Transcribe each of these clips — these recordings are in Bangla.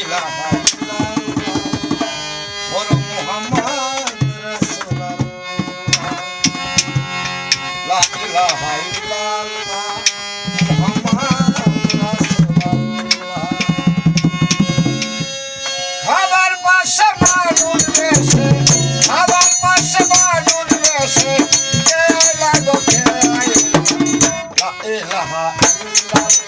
ইলাহা ইলাহা ইল্লাল্লাহ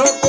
eso